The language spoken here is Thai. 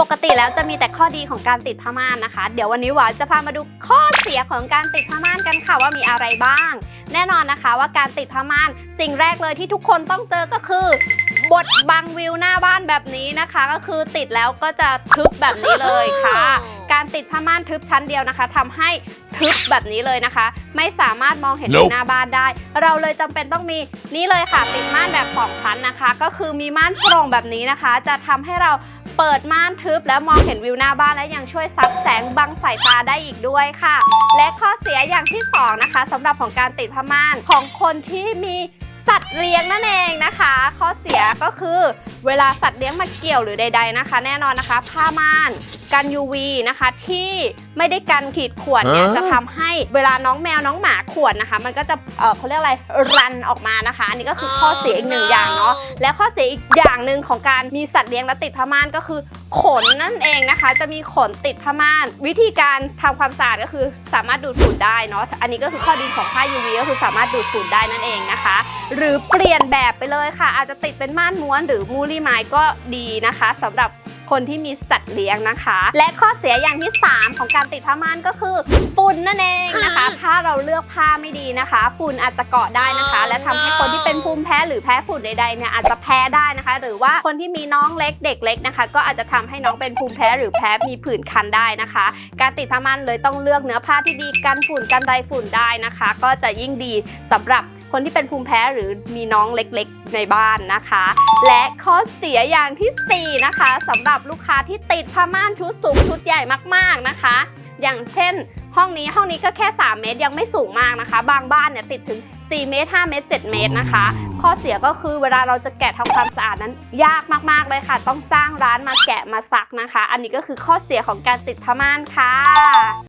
ปกติแล้วจะมีแต่ข้อดีของการติดผ้าม่านนะคะ เดี๋ยววันนี้หวานจะพามาดูข้อเสียของการติดผ้าม่านกันค่ะว่ามีอะไรบ้าง แน่นอนนะคะว่าการติดผ้าม่านสิ่งแรกเลยที่ทุกคนต้องเจอก็คือบดบังวิวหน้าบ้านแบบนี้นะคะ ก็คือติดแล้วก็จะทึบแบบนี้เลยค่ะ การติดผ้าม่านทึบชั้นเดียวนะคะทำให้ทึบแบบนี้เลยนะคะ ไม่สามารถมองเห็น Nope หน้าบ้านได้ เราเลยจำเป็นต้องมีนี่เลยค่ะติดม่านแบบสองชั้นนะคะ ก็คือมีม่านโปร่งแบบนี้นะคะ จะทำให้เรา เปิดม่านทึบแล้วมองเห็นวิวหน้าบ้านและยังช่วยซับแสงบังสายตาได้อีกด้วยค่ะ และข้อเสียอย่างที่สองนะคะสำหรับของการติดผ้าม่านของคนที่มีสัตว์เลี้ยงนั่นเองนะคะ ข้อเสียก็คือ เวลาสัตว์เลี้ยงมาเกี่ยวหรือใด ๆนะคะ แน่นอนนะคะผ้าม่านกัน UV นะคะที่ไม่ได้กันขีดข่วนเนี่ยฮะจะทำให้เวลาน้องแมวน้องหมาข่วนนะคะ มันก็จะเออเขาเรียกอะไรรันออกมานะคะ อันนี้ก็คือข้อเสียอีกหนึ่งอย่างเนาะและข้อเสียอีกอย่างหนึ่งของการมีสัตว์เลี้ยงและติดผ้าม่านก็คือขนนั่นเองนะคะ จะมีขนติดผ้าม่าน วิธีการทำความสะอาดก็คือสามารถดูดฝุ่นได้เนาะอันนี้ก็คือข้อดีของผ้า UV ก็คือสามารถดูดฝุ่นได้นั่นเองนะคะ หรือเปลี่ยนแบบไปเลยค่ะ อาจจะติดเป็นม่านม้วนหรือมูลี่ไม้ก็ดีนะคะสำหรับคนที่มีสัตว์เลี้ยงนะคะ และข้อเสียอย่างที่ 3 ของการติดผ้าม่านก็คือฝุ่นนั่นเองนะคะ ถ้าเราเลือกผ้าไม่ดีนะคะ ฝุ่นอาจจะเกาะได้นะคะ และทำให้คนที่เป็นภูมิแพ้หรือแพ้ฝุ่นใดๆเนี่ยอาจจะแพ้ได้นะคะ หรือว่าคนที่มีน้องเล็กเด็กเล็กนะคะ ก็อาจจะทำให้น้องเป็นภูมิแพ้หรือแพ้มีผื่นคันได้นะคะ การติดผ้าม่านเลยต้องเลือกเนื้อผ้าที่ดีกันฝุ่นกันไรฝุ่นได้นะคะ ก็จะยิ่งดีสำหรับ คนที่เป็นภูมิแพ้หรือมีน้องเล็กๆในบ้านนะคะ และข้อเสียอย่างที่ 4 นะคะสำหรับลูกค้าที่ติดผ้าม่านชุดสูงชุดใหญ่มากๆนะคะ อย่างเช่น ห้องนี้ห้องนี้ก็แค่ 3 เมตรยังไม่สูงมากนะคะ บางบ้านเนี่ยติดถึง 4 เมตร 5 เมตร 7 เมตรนะคะ ข้อเสียก็คือเวลาเราจะแกะทำความสะอาดนั้นยากมากๆเลยค่ะ ต้องจ้างร้านมาแกะมาซักนะคะ อันนี้ก็คือข้อเสียของการติดผ้าม่านค่ะ